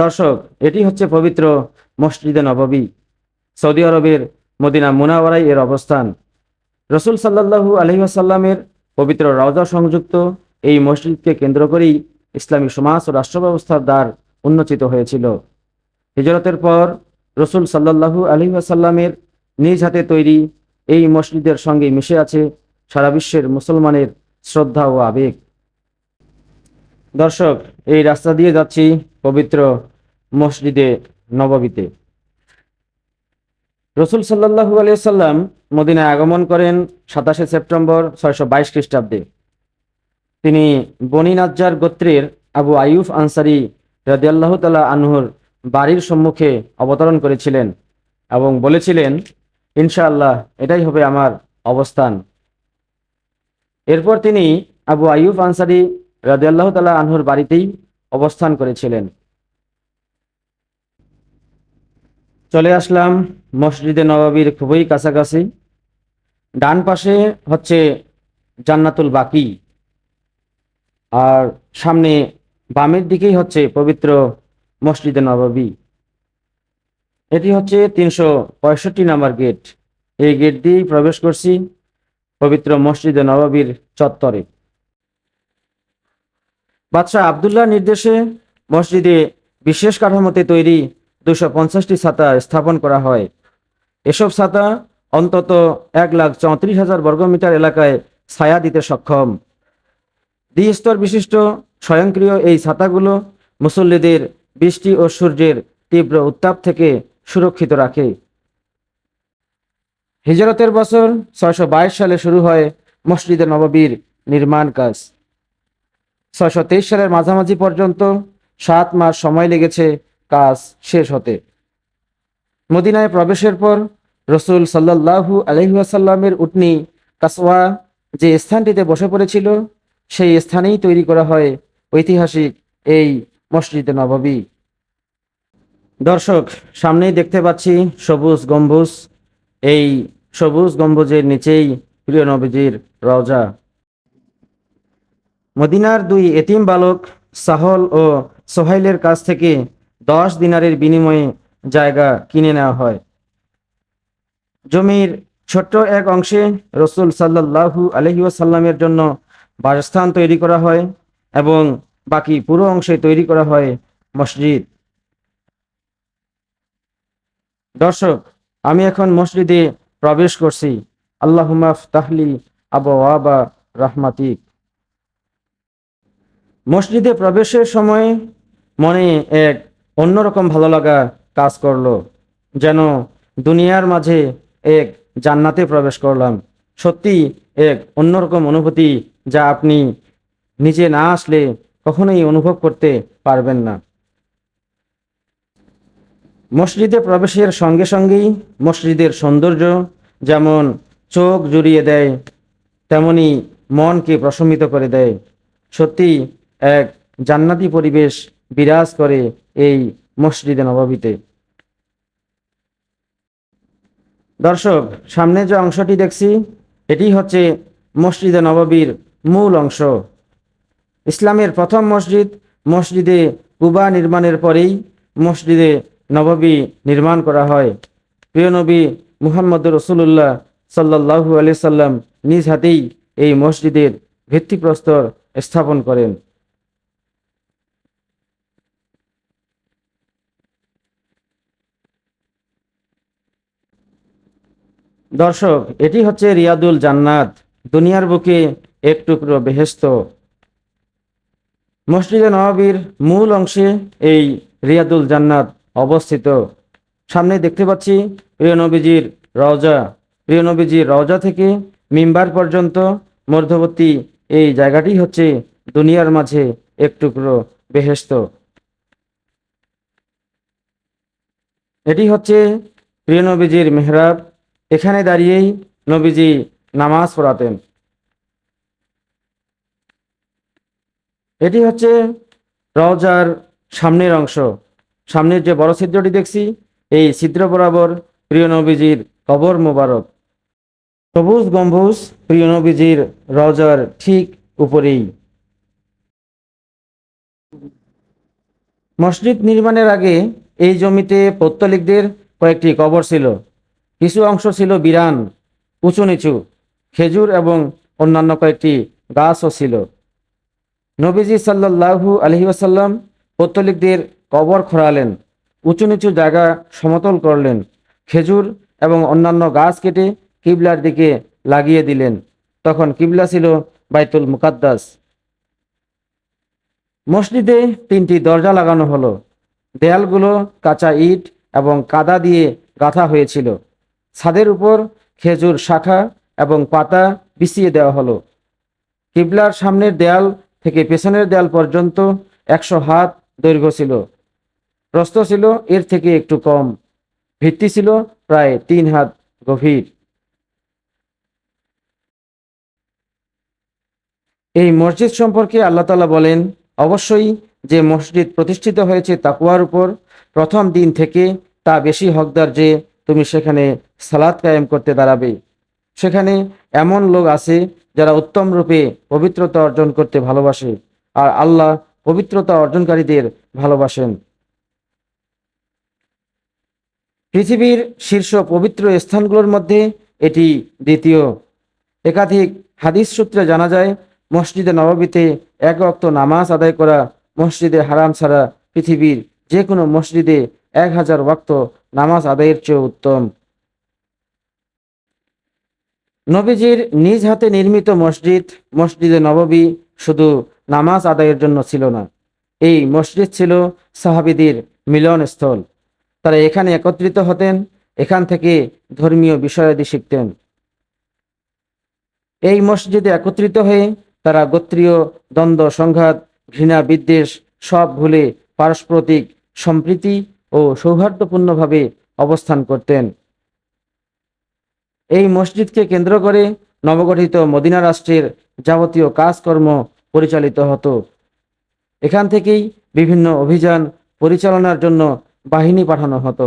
দর্শক, এটি হচ্ছে পবিত্র মসজিদে নববী, সৌদি আরবের মদিনা মুনাওয়ারাই এর অবস্থান। রসুল সাল্লাল্লাহু আলহি আসাল্লামের পবিত্র রওজা সংযুক্ত এই মসজিদকে কেন্দ্র করেই ইসলামী সমাজ ও রাষ্ট্র ব্যবস্থার দ্বার উন্মোচিত হয়েছিল। হিজরতের পর রসুল সাল্লাল্লাহু আলহি আসাল্লামের নিজ হাতে তৈরি এই মসজিদের সঙ্গে মিশে আছে সারা বিশ্বের মুসলমানের শ্রদ্ধা ও আবেগ। দর্শক, এই রাস্তা দিয়ে যাচ্ছি পবিত্র মসজিদে নববীতে। রসুল সাল্লাহু আলিয়াল্লাম মদিনায় আগমন করেন সাতাশে সেপ্টেম্বর ছয়শো বাইশ খ্রিস্টাব্দে। তিনি বনি নাজ্জার গোত্রের আবু আয়ুফ আনসারি রাদিয়াল্লাহ তালা আনহুর বাড়ির সম্মুখে অবতরণ করেছিলেন এবং বলেছিলেন, ইনশাআল্লাহ, এটাই হবে আমার অবস্থান। এরপর তিনি আবু আয়ুব আনসারি রাদিয়াল্লাহ তালা আনহুর বাড়িতেই অবস্থান করেছিলেন। চলে আসলাম মসজিদে নবাবির খুবই কাছাকাছি। ডান পাশে হচ্ছে জান্নাতুল বাকি। আর সামনে বামের দিকেই হচ্ছে পবিত্র মসজিদে নবাবী। এটি হচ্ছে তিনশো পঁয়ষট্টি নাম্বার গেট। এই গেট দিয়েই প্রবেশ করছি পবিত্র মসজিদে নবাবীর চত্বরে। বাদশাহ আবদুল্লাহ নির্দেশে মসজিদে বিশেষ কাঠামোতে তৈরি দুশো পঞ্চাশটি ছাতা স্থাপন করা হয়। এসব ছাতা অন্তত এক লাখ চৌত্রিশ হাজার বর্গমিটার এলাকায় ছায়া দিতে সক্ষম। দ্বিস্তর বিশিষ্ট স্বয়ংক্রিয় এই ছাতাগুলো মুসল্লিদের বৃষ্টি ও সূর্যের তীব্র উত্তাপ থেকে সুরক্ষিত রাখে। হিজরতের বছর ছয়শো বাইশ সালে শুরু হয় মসজিদে নববীর নির্মাণ কাজ। ছয়শো তেইশ সালের মাঝামাঝি পর্যন্ত সাত মাস সময় লেগেছে কাজ শেষ হতে। মদিনায় প্রবেশের পর রসুল সাল্লাহু আলহিহাসাল্লামের উটনি কাসওয়া যে স্থানটিতে বসে পড়েছিল, সেই স্থানেই তৈরি করা হয় ঐতিহাসিক এই মসজিদে নববী। দর্শক, সামনেই দেখতে পাচ্ছি সবুজ গম্বুজ। এই সবুজ গম্বুজের নিচেই প্রিয় নবীজির রওজা। মদিনার দুই এতিম বালক সাহল ও সোহাইলের কাছ থেকে দশ দিনারের বিনিময়ে জায়গা কিনে নেওয়া হয়। জমির ছোট্ট এক অংশে রসুল সাল্লাহু আলহিউসাল্লামের জন্য বাসস্থান তৈরি করা হয় এবং বাকি পুরো অংশে তৈরি করা হয় মসজিদ। দর্শক, আমি এখন মসজিদে প্রবেশ করছি। আল্লাহুমাফ তাহলি আবু আবা রহমাতিক। মসজিদে প্রবেশের সময় মনে এক অন্যরকম ভালো লাগা কাজ করল, যেন দুনিয়ার মাঝে এক জান্নাতে প্রবেশ করলাম। সত্যি এক অন্যরকম অনুভূতি যা আপনি নিজে না আসলে কখনোই অনুভব করতে পারবেন না। মসজিদে প্রবেশের সঙ্গে সঙ্গেই মসজিদের সৌন্দর্য যেমন চোখ জুড়িয়ে দেয়, তেমনি মনকে প্রশমিত করে দেয়। সত্যি এক জান্নাতি পরিবেশ বিরাজ করে এই মসজিদে নবাবিতে। দর্শক, সামনে যে অংশটি দেখছি, এটি হচ্ছে মসজিদে নবাবির মূল অংশ। ইসলামের প্রথম মসজিদ, মসজিদে কুবা নির্মাণের পরেই মসজিদে নববী নির্মাণ করা হয়। প্রিয় নবী মুহাম্মদ রসুল্লাহ সাল্লাহু আলি সাল্লাম নিজ হাতেই এই মসজিদের ভিত্তিপ্রস্তর স্থাপন করেন। দর্শক, এটি হচ্ছে রিয়াদুল জান্নাত। দুনিয়ার বুকে এক টুকরো বেহেস্ত মসজিদে নবাবির মূল অংশে এই রিয়াদুল জান্নাত অবস্থিত। সামনে দেখতে পাচ্ছি প্রিয় নবীজির রওজা। প্রিয় নবীজির রওজা থেকে মিম্বার পর্যন্ত মধ্যবর্তী এই জায়গাটি হচ্ছে দুনিয়ার মাঝে এক টুকরো বেহেস্ত এটি হচ্ছে প্রিয় নবীজির মেহরাব। এখানে দাঁড়িয়েই নবীজি নামাজ পড়াতেন। এটি হচ্ছে রওজার সামনের অংশ। সামনের যে বড় ছিদ্রটি দেখছি, এই ছিদ্র বরাবর প্রিয় নবীজির কবর মোবারক। সবুজ গম্বুজ প্রিয় নবীজির রওজার ঠিক উপরেই। মসজিদ নির্মাণের আগে এই জমিতে পৌত্তলিকদের কয়েকটি কবর ছিল। কিছু অংশ ছিল বিরান, উঁচু নিচু, খেজুর এবং অন্যান্য কয়েকটি গাছও ছিল। নবীজি সাল্লাল্লাহু আলহি আসাল্লাম পৌত্তলিকদের কবর খোঁড়ালেন, উঁচু নিচু জায়গা সমতল করলেন, খেজুর এবং অন্যান্য গাছ কেটে কিবলার দিকে লাগিয়ে দিলেন। তখন কিবলা ছিল বাইতুল মুকাদ্দাস। মসজিদে তিনটি দরজা লাগানো হলো। দেয়ালগুলো কাঁচা ইট এবং কাদা দিয়ে গাঁথা হয়েছিল। ছাদের উপর খেজুর শাখা এবং পাতা বিছিয়ে দেওয়া হলো। কিবলার সামনের দেয়াল থেকে পেছনের দেয়াল পর্যন্ত একশো হাত দৈর্ঘ্য ছিল। প্রস্থ ছিল এর থেকে একটু কম। ভিত্তি ছিল প্রায় তিন হাত গভীর। এই মসজিদ সম্পর্কে আল্লাহ তালা বলেন, অবশ্যই যে মসজিদ প্রতিষ্ঠিত হয়েছে তাকুয়ার উপর, প্রথম দিন থেকে তা বেশি হকদার যে তুমি সেখানে সালাত কায়েম করতে দাঁড়াবে। সেখানে এমন লোক আছে যারা উত্তম রূপে পবিত্রতা অর্জন করতে ভালোবাসে আর আল্লাহ পবিত্রতা অর্জনকারীদের ভালোবাসেন। পৃথিবীর শীর্ষ পবিত্র স্থানগুলোর মধ্যে এটি দ্বিতীয়। একাধিক হাদিস সূত্রে জানা যায়, মসজিদে নববীতে এক অক্ত নামাজ আদায় করা মসজিদে হারাম ছাড়া পৃথিবীর যে কোনো মসজিদে এক হাজার ওয়াক্ত নামাজ আদায়ের চেয়ে উত্তম। নবীজির নিজ হাতে নির্মিত মসজিদ, মসজিদে নববী শুধু নামাজ আদায়ের জন্য ছিল না। এই মসজিদ ছিল সাহাবিদের মিলনস্থল। তারা এখানে একত্রিত হতেন, এখান থেকে ধর্মীয় বিষয়াদি শিখতেন। এই মসজিদে একত্রিত হয়ে তারা গোত্রীয় দ্বন্দ্ব, সংঘাত, ঘৃণা, বিদ্বেষ সব ভুলে পারস্পরিক সম্প্রীতি ও সৌহার্দ্যপূর্ণভাবে অবস্থান করতেন। এই মসজিদকে কেন্দ্র করে নবগঠিত মদিনা রাষ্ট্রের যাবতীয় কাজকর্ম পরিচালিত হতো। এখান থেকেই বিভিন্ন অভিযান পরিচালনার জন্য বাহিনী পাঠানো হতো।